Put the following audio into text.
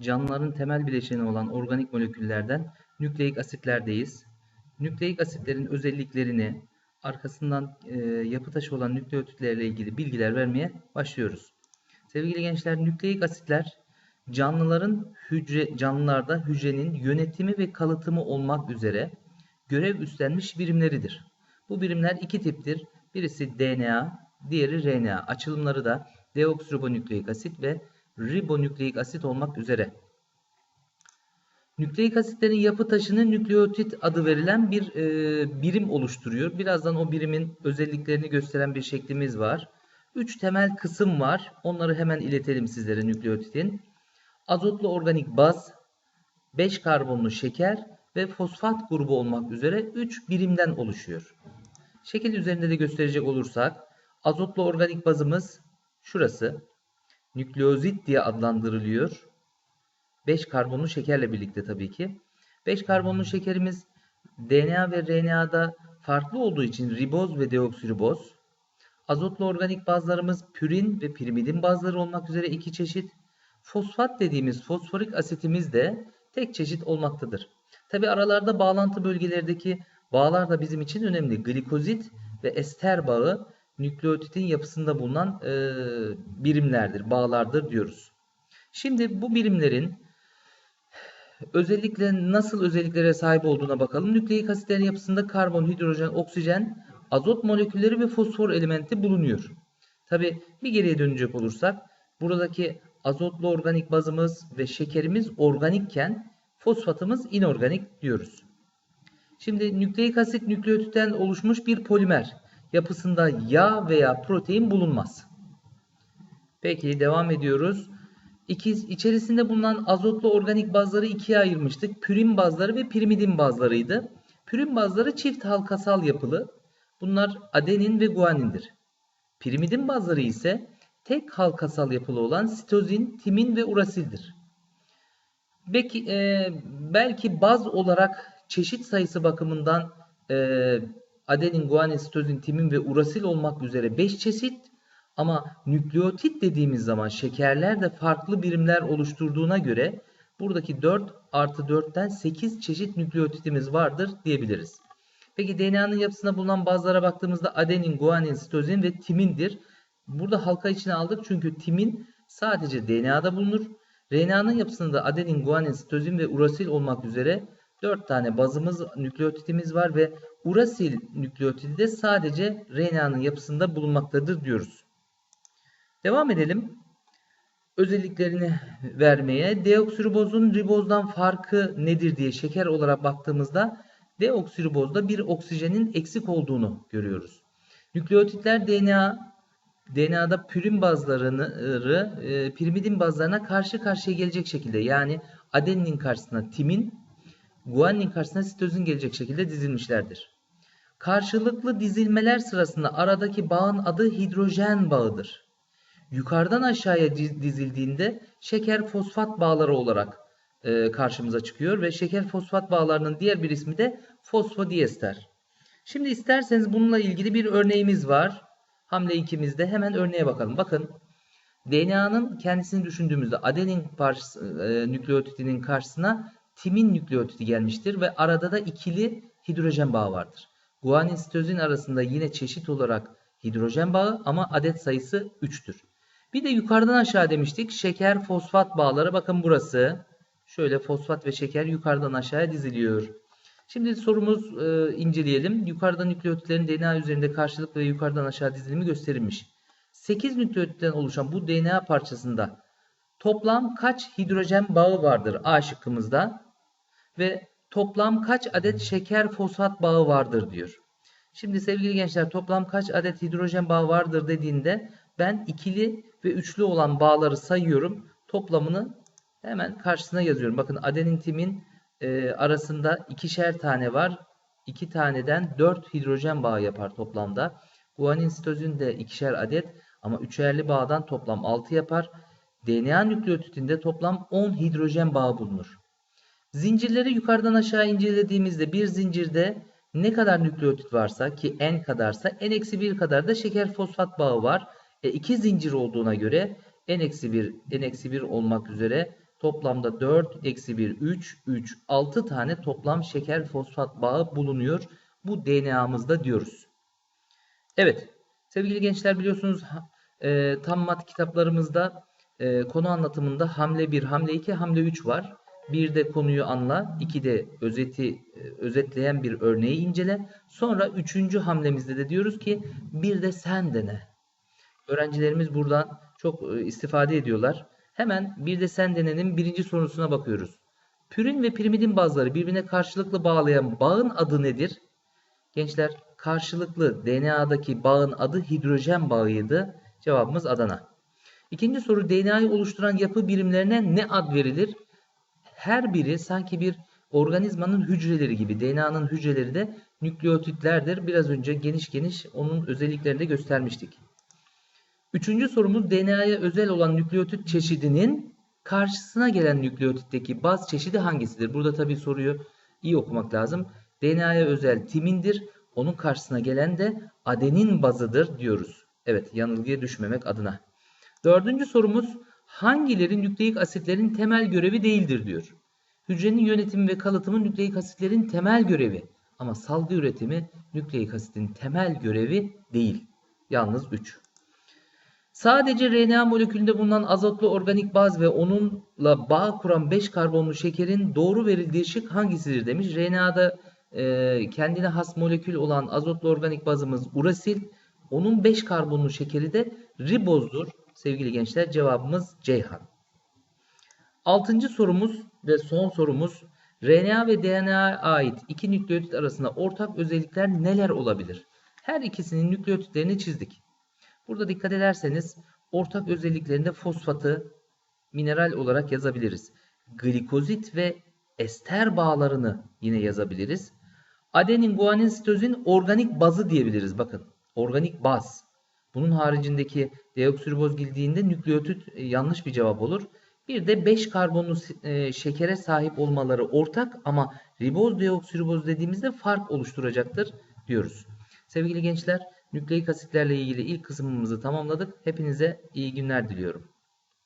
canlıların temel bileşeni olan organik moleküllerden nükleik asitlerdeyiz. Nükleik asitlerin özelliklerini, arkasından e, yapı taşı olan nükleotitlerle ilgili bilgiler vermeye başlıyoruz. Sevgili gençler, nükleik asitler canlıların hücre canlılarda hücrenin yönetimi ve kalıtımı olmak üzere görev üstlenmiş birimleridir. Bu birimler iki tiptir. Birisi DNA, diğeri RNA. Açılımları da deoksiribonükleik asit ve ribonükleik asit olmak üzere. Nükleik asitlerin yapı taşını nükleotit adı verilen bir e, birim oluşturuyor. Birazdan o birimin özelliklerini gösteren bir şeklimiz var. Üç temel kısım var. Onları hemen iletelim sizlere nükleotitin. Azotlu organik baz, 5 karbonlu şeker ve fosfat grubu olmak üzere 3 birimden oluşuyor. Şekil üzerinde de gösterecek olursak azotlu organik bazımız şurası. Nükleozit diye adlandırılıyor. 5 karbonlu şekerle birlikte tabii ki. 5 karbonlu şekerimiz DNA ve RNA'da farklı olduğu için riboz ve deoksiriboz. Azotlu organik bazlarımız pürin ve pirimidin bazları olmak üzere iki çeşit. Fosfat dediğimiz fosforik asitimiz de tek çeşit olmaktadır. Tabi aralarda bağlantı bölgelerdeki bağlar da bizim için önemli. Glikozit ve ester bağı nükleotitin yapısında bulunan e, birimlerdir, bağlardır diyoruz. Şimdi bu birimlerin özellikle nasıl özelliklere sahip olduğuna bakalım. Nükleik asitlerin yapısında karbon, hidrojen, oksijen, azot molekülleri ve fosfor elementi bulunuyor. Tabi bir geriye dönecek olursak buradaki azotlu organik bazımız ve şekerimiz organikken fosfatımız inorganik diyoruz. Şimdi nükleik asit nükleotitten oluşmuş bir polimer. Yapısında yağ veya protein bulunmaz. Peki devam ediyoruz. İkiz, içerisinde bulunan azotlu organik bazları ikiye ayırmıştık. Pürin bazları ve pirimidin bazlarıydı. Pürin bazları çift halkasal yapılı. Bunlar adenin ve guanindir. Pirimidin bazları ise tek halkasal yapılı olan sitozin, timin ve urasildir. Belki, e, belki baz olarak çeşit sayısı bakımından e, adenin, guanin, sitozin, timin ve urasil olmak üzere 5 çeşit ama nükleotit dediğimiz zaman şekerler de farklı birimler oluşturduğuna göre buradaki 4 artı 4'ten 8 çeşit nükleotitimiz vardır diyebiliriz. Peki DNA'nın yapısına bulunan bazılara baktığımızda adenin, guanin, sitozin ve timindir. Burada halka içine aldık çünkü timin sadece DNA'da bulunur. RNA'nın yapısında adenin, guanin, sitozin ve urasil olmak üzere 4 tane bazımız, nükleotitimiz var ve urasil nükleotidi de sadece RNA'nın yapısında bulunmaktadır diyoruz. Devam edelim. Özelliklerini vermeye. Deoksiribozun ribozdan farkı nedir diye şeker olarak baktığımızda deoksiribozda bir oksijenin eksik olduğunu görüyoruz. Nükleotitler DNA DNA'da pürin bazlarını e, pirimidin bazlarına karşı karşıya gelecek şekilde yani adeninin karşısına timin, guanin karşısına sitozin gelecek şekilde dizilmişlerdir. Karşılıklı dizilmeler sırasında aradaki bağın adı hidrojen bağıdır. Yukarıdan aşağıya dizildiğinde şeker fosfat bağları olarak e, karşımıza çıkıyor ve şeker fosfat bağlarının diğer bir ismi de fosfodiester. Şimdi isterseniz bununla ilgili bir örneğimiz var. Hamle ikimizde hemen örneğe bakalım. Bakın DNA'nın kendisini düşündüğümüzde adenin parçası, e, nükleotidinin karşısına timin nükleotidi gelmiştir ve arada da ikili hidrojen bağı vardır. Guanin sitozin arasında yine çeşit olarak hidrojen bağı ama adet sayısı 3'tür. Bir de yukarıdan aşağı demiştik. Şeker fosfat bağları bakın burası. Şöyle fosfat ve şeker yukarıdan aşağıya diziliyor. Şimdi sorumuz e, inceleyelim. Yukarıda nükleotitlerin DNA üzerinde karşılıklı ve yukarıdan aşağı dizilimi gösterilmiş. 8 nükleotitten oluşan bu DNA parçasında toplam kaç hidrojen bağı vardır A şıkkımızda ve toplam kaç adet şeker fosfat bağı vardır diyor. Şimdi sevgili gençler toplam kaç adet hidrojen bağı vardır dediğinde ben ikili ve üçlü olan bağları sayıyorum. Toplamını hemen karşısına yazıyorum. Bakın adenin timin e, arasında ikişer tane var. İki taneden dört hidrojen bağı yapar toplamda. Guanin sitozin de ikişer adet ama üçerli bağdan toplam 6 yapar. DNA nükleotitinde toplam 10 hidrojen bağı bulunur. Zincirleri yukarıdan aşağı incelediğimizde bir zincirde ne kadar nükleotit varsa ki n kadarsa n-1 kadar da şeker fosfat bağı var. E, iki zincir olduğuna göre n-1 n-1 olmak üzere Toplamda 4, eksi 1, 3, 3, 6 tane toplam şeker fosfat bağı bulunuyor. Bu DNA'mızda diyoruz. Evet sevgili gençler biliyorsunuz e, tam mat kitaplarımızda e, konu anlatımında hamle 1, hamle 2, hamle 3 var. Bir de konuyu anla, iki de özeti e, özetleyen bir örneği incele. Sonra üçüncü hamlemizde de diyoruz ki bir de sen dene. Öğrencilerimiz buradan çok e, istifade ediyorlar. Hemen bir de sen denenin birinci sorusuna bakıyoruz. Pürin ve pirimidin bazları birbirine karşılıklı bağlayan bağın adı nedir? Gençler karşılıklı DNA'daki bağın adı hidrojen bağıydı. Cevabımız Adana. İkinci soru DNA'yı oluşturan yapı birimlerine ne ad verilir? Her biri sanki bir organizmanın hücreleri gibi. DNA'nın hücreleri de nükleotitlerdir. Biraz önce geniş geniş onun özelliklerini de göstermiştik. Üçüncü sorumuz DNA'ya özel olan nükleotit çeşidinin karşısına gelen nükleotitteki baz çeşidi hangisidir? Burada tabii soruyu iyi okumak lazım. DNA'ya özel timindir. Onun karşısına gelen de adenin bazıdır diyoruz. Evet yanılgıya düşmemek adına. Dördüncü sorumuz hangileri nükleik asitlerin temel görevi değildir diyor. Hücrenin yönetimi ve kalıtımı nükleik asitlerin temel görevi. Ama salgı üretimi nükleik asitin temel görevi değil. Yalnız 3. Sadece RNA molekülünde bulunan azotlu organik baz ve onunla bağ kuran 5 karbonlu şekerin doğru verildiği şık hangisidir demiş. RNA'da e, kendine has molekül olan azotlu organik bazımız urasil. Onun 5 karbonlu şekeri de ribozdur. Sevgili gençler cevabımız Ceyhan. Altıncı sorumuz ve son sorumuz RNA ve DNA'ya ait iki nükleotit arasında ortak özellikler neler olabilir? Her ikisinin nükleotitlerini çizdik. Burada dikkat ederseniz ortak özelliklerinde fosfatı mineral olarak yazabiliriz. Glikozit ve ester bağlarını yine yazabiliriz. Adenin, guanin, sitozin organik bazı diyebiliriz. Bakın organik baz. Bunun haricindeki deoksiriboz girdiğinde nükleotit e, yanlış bir cevap olur. Bir de 5 karbonlu e, şekere sahip olmaları ortak ama riboz deoksiriboz dediğimizde fark oluşturacaktır diyoruz. Sevgili gençler nükleik asitlerle ilgili ilk kısmımızı tamamladık. Hepinize iyi günler diliyorum.